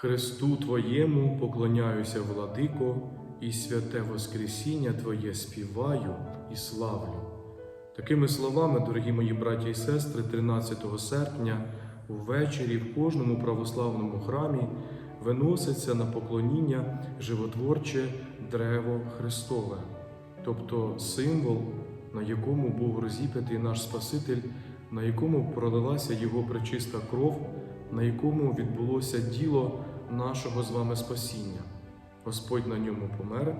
Христу Твоєму поклоняюся, владико, і святе Воскресіння Твоє співаю і славлю. Такими словами, дорогі мої браті і сестри, 13 серпня увечері в кожному православному храмі виноситься на поклоніння животворче древо Христове, тобто символ, на якому був розіп'ятий наш Спаситель, на якому пролилася Його пречиста кров, на якому відбулося діло нашого з вами спасіння. Господь на ньому помер,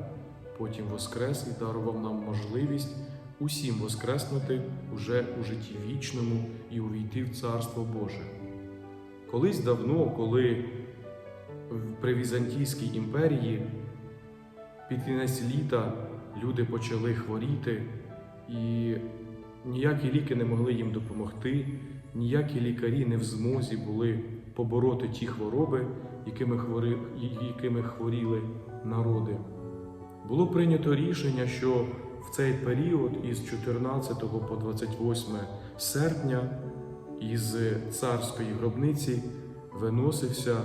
потім воскрес і дарував нам можливість усім воскреснути уже у житті вічному і увійти в Царство Боже. Колись давно, коли при Візантійській імперії під кінець літа люди почали хворіти, і ніякі ліки не могли їм допомогти, ніякі лікарі не в змозі були побороти ті хвороби, якими, хвори... якими хворіли народи. Було прийнято рішення, що в цей період із 14 по 28 серпня із царської гробниці виносився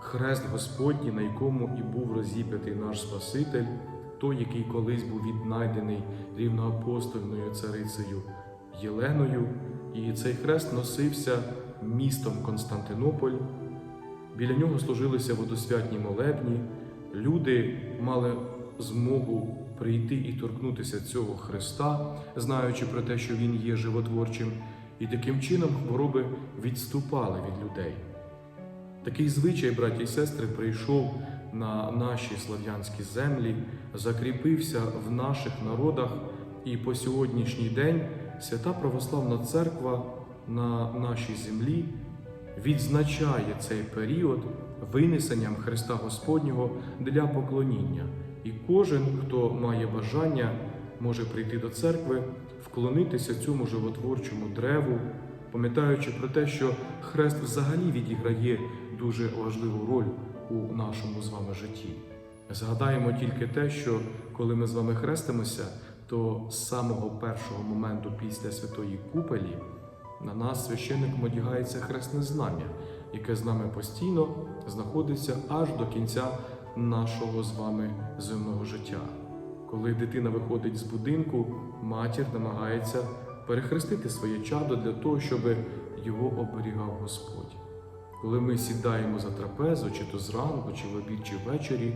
хрест Господній, на якому і був розіп'ятий наш Спаситель, той, який колись був віднайдений рівноапостольною царицею Єленою. І цей хрест носився містом Константинополь. Біля нього служилися водосвятні молебні. Люди мали змогу прийти і торкнутися цього Христа, знаючи про те, що Він є животворчим, і таким чином хвороби відступали від людей. Такий звичай, браті і сестри, прийшов на наші слав'янські землі, закріпився в наших народах, і по сьогоднішній день Свята Православна Церква на нашій землі відзначає цей період винесенням Христа Господнього для поклоніння. І кожен, хто має бажання, може прийти до церкви, вклонитися цьому животворчому древу, пам'ятаючи про те, що хрест взагалі відіграє дуже важливу роль у нашому з вами житті. Згадаємо тільки те, що коли ми з вами хрестимося, то з самого першого моменту після святої купелі на нас священником одягається хресне знам'я, яке з нами постійно знаходиться аж до кінця нашого з вами земного життя. Коли дитина виходить з будинку, матір намагається перехрестити своє чадо для того, щоб його оберігав Господь. Коли ми сідаємо за трапезу, чи то зранку, чи в обід, чи ввечері,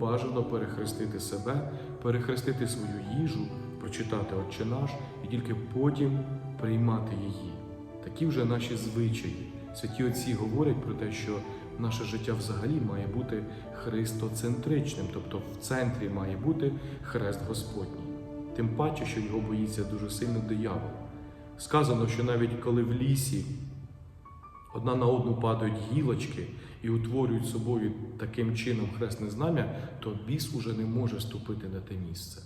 бажано перехрестити себе, перехрестити свою їжу, прочитати Отче наш і тільки потім приймати її. Такі вже наші звичаї. Святі отці говорять про те, що наше життя взагалі має бути христоцентричним, тобто в центрі має бути хрест Господній. Тим паче, що його боїться дуже сильно диявол. Сказано, що навіть коли в лісі одна на одну падають гілочки і утворюють собою таким чином хресне знам'я, то біс уже не може ступити на те місце.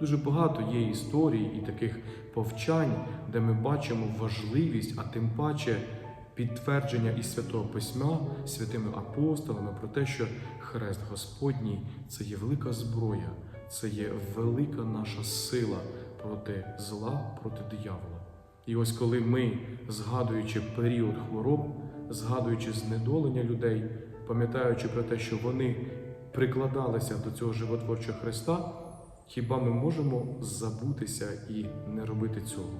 Дуже багато є історій і таких повчань, де ми бачимо важливість, а тим паче підтвердження із святого письма святими апостолами про те, що хрест Господній це є велика зброя, це є велика наша сила проти зла, проти диявола. І ось коли ми, згадуючи період хвороб, згадуючи знедолення людей, пам'ятаючи про те, що вони прикладалися до цього животворчого Христа, хіба ми можемо забутися і не робити цього?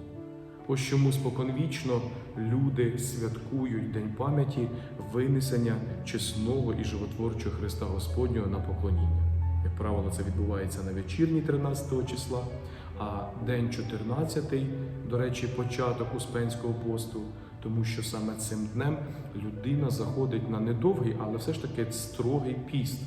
Ось чому споконвічно люди святкують День пам'яті винесення чесного і животворчого Христа Господнього на поклоніння. Як правило, це відбувається на вечірні 13 числа, а день 14, до речі, початок Успенського посту, тому що саме цим днем людина заходить на недовгий, але все ж таки строгий піст,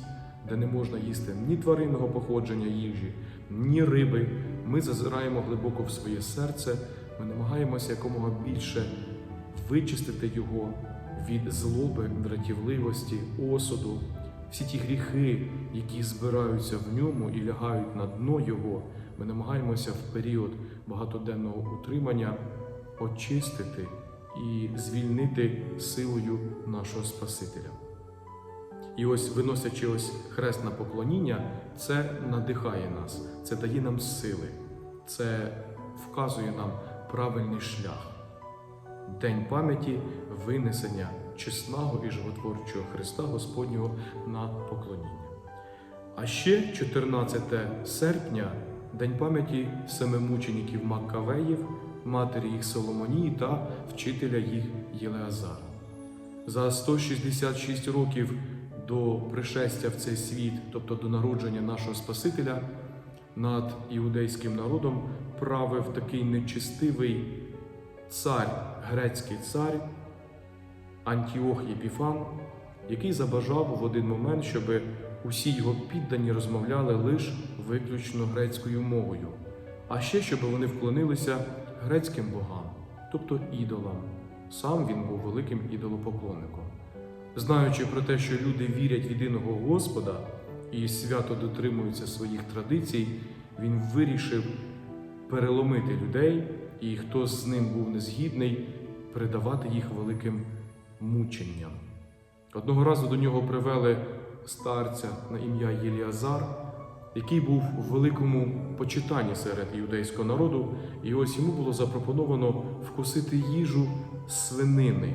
де не можна їсти ні тваринного походження їжі, ні риби. Ми зазираємо глибоко в своє серце, ми намагаємося якомога більше вичистити його від злоби, дратівливості, осуду, всі ті гріхи, які збираються в ньому і лягають на дно його, ми намагаємося в період багатоденного утримання очистити і звільнити силою нашого Спасителя. І ось, виносячи ось хрест на поклоніння, це надихає нас, це дає нам сили, це вказує нам правильний шлях. День пам'яті винесення чесного і животворчого Христа Господнього на поклоніння. А ще 14 серпня День пам'яті семимучеників Маккавеїв, матері їх Соломонії та вчителя їх Єлеазара. За 166 років до пришестя в цей світ, тобто до народження нашого Спасителя, над іудейським народом правив такий нечистивий цар, грецький цар Антіох Єпіфан, який забажав в один момент, щоб усі його піддані розмовляли лише виключно грецькою мовою, а ще щоб вони вклонилися грецьким богам, тобто ідолам. Сам він був великим ідолопоклонником. Знаючи про те, що люди вірять в єдиного Господа і свято дотримуються своїх традицій, він вирішив переломити людей, і хто з ним був незгідний, передавати їх великим мученням. Одного разу до нього привели старця на ім'я Єліазар, який був у великому почитанні серед іудейського народу, і ось йому було запропоновано вкусити їжу свинини.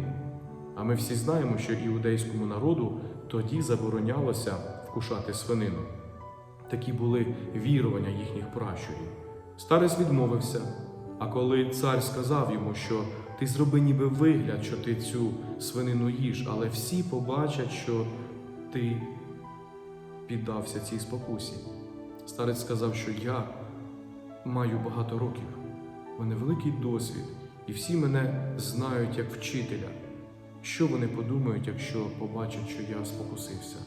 А ми всі знаємо, що іудейському народу тоді заборонялося вкушати свинину. Такі були вірування їхніх пращурів. Старець відмовився, а коли цар сказав йому, що ти зроби ніби вигляд, що ти цю свинину їш, але всі побачать, що ти піддався цій спокусі. Старець сказав, що я маю багато років, мене великий досвід, і всі мене знають як вчителя. Що вони подумають, якщо побачать, що я спокусився?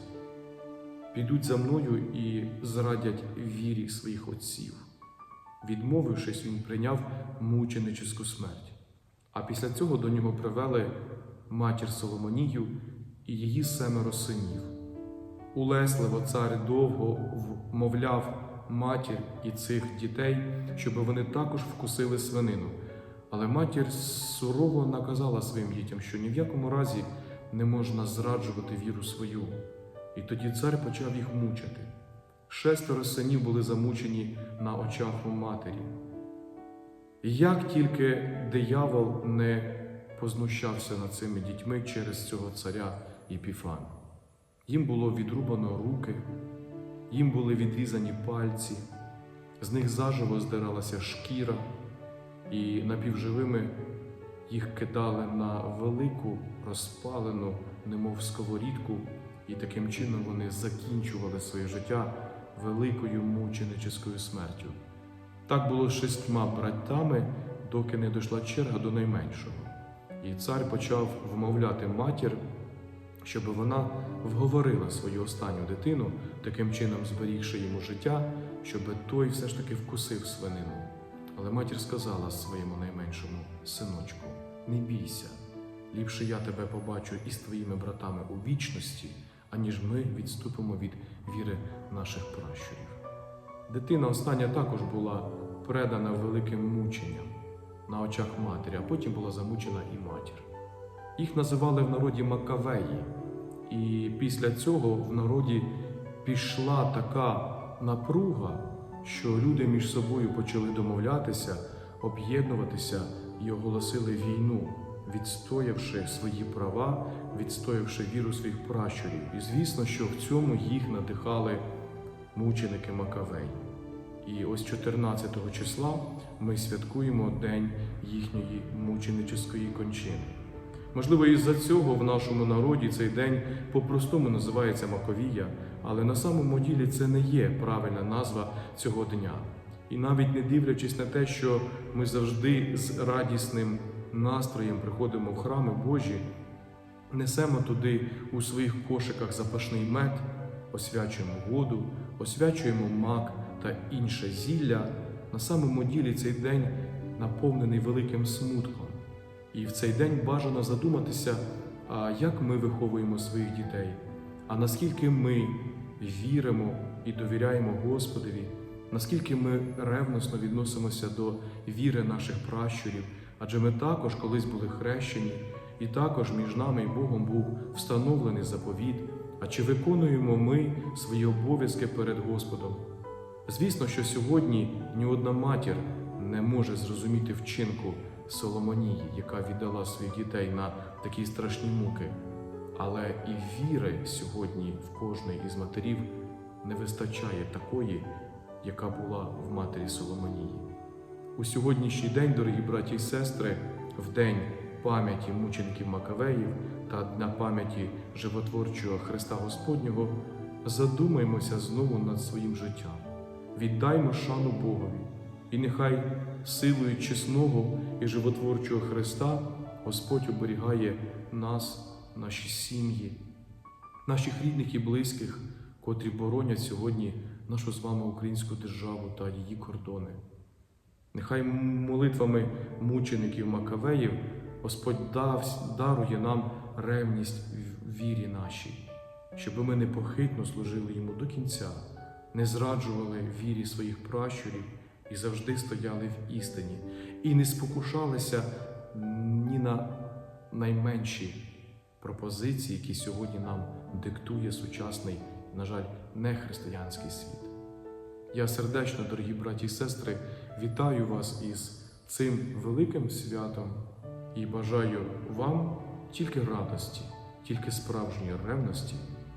Підуть за мною і зрадять вірі своїх отців. Відмовившись, він прийняв мученическу смерть. А після цього до нього привели матір Соломонію і її семеро синів. Улесливо цар довго вмовляв матір і цих дітей, щоб вони також вкусили свинину. Але матір сурово наказала своїм дітям, що ні в якому разі не можна зраджувати віру свою. І тоді цар почав їх мучити. Шестеро синів були замучені на очах у матері. Як тільки диявол не познущався над цими дітьми через цього царя Епіфана. Їм було відрубано руки, їм були відрізані пальці, з них заживо здиралася шкіра, і напівживими їх кидали на велику розпалену, немов сковорідку, і таким чином вони закінчували своє життя великою мученическою смертю. Так було з шістьма братами, доки не дійшла черга до найменшого. І цар почав вмовляти матір, щоб вона вговорила свою останню дитину, таким чином зберігши йому життя, щоб той все ж таки вкусив свинину. Але матір сказала своєму найменшому синочку: не бійся, ліпше я тебе побачу із твоїми братами у вічності, аніж ми відступимо від віри наших пращурів. Дитина остання також була предана великим мученням на очах матері, а потім була замучена і матір. Їх називали в народі Макавеї, і після цього в народі пішла така напруга, що люди між собою почали домовлятися, об'єднуватися і оголосили війну, відстоявши свої права, відстоявши віру своїх пращурів. І звісно, що в цьому їх надихали мученики Макавей. І ось 14 числа ми святкуємо День їхньої мученическої кончини. Можливо, із-за цього в нашому народі цей день по-простому називається Маковія, але на самому ділі це не є правильна назва цього дня. І навіть не дивлячись на те, що ми завжди з радісним настроєм приходимо в храми Божі, несемо туди у своїх кошиках запашний мед, освячуємо воду, освячуємо мак та інше зілля, на самому ділі цей день наповнений великим смутком. І в цей день бажано задуматися, а як ми виховуємо своїх дітей, а наскільки ми віримо і довіряємо Господові, наскільки ми ревносно відносимося до віри наших пращурів, адже ми також колись були хрещені, і також між нами і Богом був встановлений заповіт. А чи виконуємо ми свої обов'язки перед Господом? Звісно, що сьогодні ні одна матір не може зрозуміти вчинку Соломонії, яка віддала своїх дітей на такі страшні муки. Але і віри сьогодні в кожної із матерів не вистачає такої, яка була в матері Соломонії. У сьогоднішній день, дорогі браті і сестри, в день пам'яті мучеників Макавеїв та дня пам'яті животворчого Христа Господнього, задумаймося знову над своїм життям, віддаймо шану Богові, і нехай силою чесного і животворчого Христа Господь оберігає нас, наші сім'ї, наших рідних і близьких, котрі боронять сьогодні нашу з вами українську державу та її кордони. Нехай молитвами мучеників Макавеїв Господь дав, дарує нам ревність в вірі нашій, щоб ми непохитно служили йому до кінця, не зраджували вірі своїх пращурів і завжди стояли в істині, і не спокушалися ні на найменші пропозиції, які сьогодні нам диктує сучасний, на жаль, нехристиянський світ. Я сердечно, дорогі браті і сестри, вітаю вас із цим великим святом і бажаю вам тільки радості, тільки справжньої ревності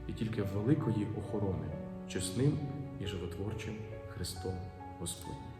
і тільки великої охорони чесним і животворчим Христом Господнім.